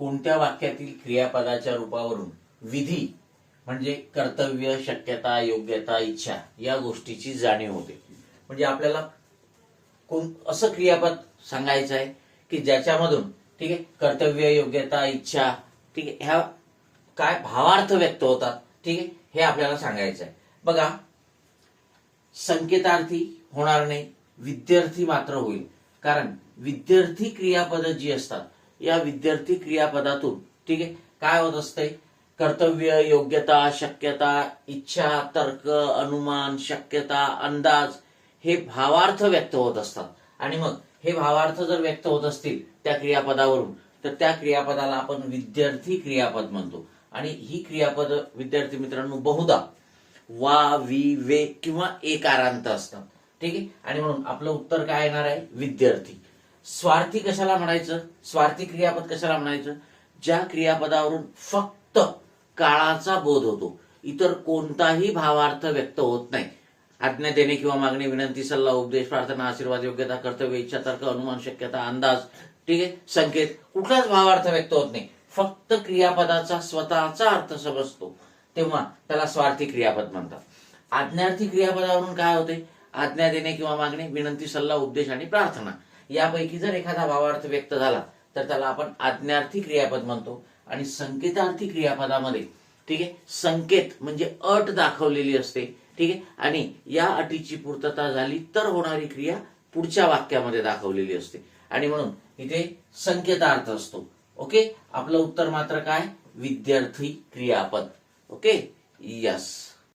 कोणत्या वाक्यातील क्रियापदाच्या रूपावरून विधी म्हणजे कर्तव्य शक्यता योग्यता इच्छा या गोष्टीची जाणीव होते. म्हणजे आपल्याला कोण असं क्रियापद सांगायचं आहे की ज्याच्यामधून ठीक आहे कर्तव्य योग्यता इच्छा ठीक आहे ह्या काय भावार्थ व्यक्त होतात ठीक आहे हे आपल्याला सांगायचं आहे. बघा संकेतार्थी होणार नाही विद्यार्थी मात्र होईल. कारण विद्यार्थी क्रियापद जी असतात या विद्यार्थी क्रियापदातून. ठीक आहे? काय होत असतंय? कर्तव्य योग्यता शक्यता इच्छा तर्क अनुमान शक्यता अंदाज हे भावार्थ व्यक्त होत असतात. आणि मग हे भावार्थ जर व्यक्त होत असतील त्या क्रियापदावरून तर त्या क्रियापदाला आपण विद्यार्थी क्रियापद म्हणतो. आणि ही क्रियापद विद्यार्थी मित्रांनो बहुधा वा वी वे किंवा एकारांत असतात. ठीक आहे? आणि म्हणून आपलं उत्तर काय येणार आहे? विद्यार्थी. स्वार्थी कशाला म्हणायचं? स्वार्थी क्रियापद कशाला म्हणायचं? ज्या क्रियापदावरून फक्त काळाचा बोध होतो. इतर कोणताही भावार्थ व्यक्त होत नाही. आज्ञा देणे किंवा मागणी विनंती सल्ला उपदेश प्रार्थना आशीर्वाद योग्यता कर्तव्य इच्छा तर्क अनुमान शक्यता अंदाज ठीक आहे? संकेत कुठलाच भावार्थ व्यक्त होत नाही. फक्त क्रियापदाचा स्वतःचा अर्थ समजतो. तेव्हा त्याला स्वार्थी क्रियापद म्हणतात. आज्ञार्थी क्रियापदावरून काय होते? आज्ञा देणे किंवा मागणी विनंती सल्ला उपदेश आणि प्रार्थना. यापैकी जर एखादा भावार्थ व्यक्त झाला तर त्याला आपण आज्ञार्थी क्रियापद म्हणतो आणि संकेतार्थी क्रियापदामध्ये ठीक आहे संकेत म्हणजे अट दाखवलेली असते ठीक आहे आणि या अटीची पूर्तता झाली तर होणारी क्रिया पुढच्या वाक्यामध्ये दाखवलेली असते. आणि म्हणून इथे संकेतार्थ असतो ओके? आपलं उत्तर मात्र काय? विद्यार्थी क्रियापद ओके? यस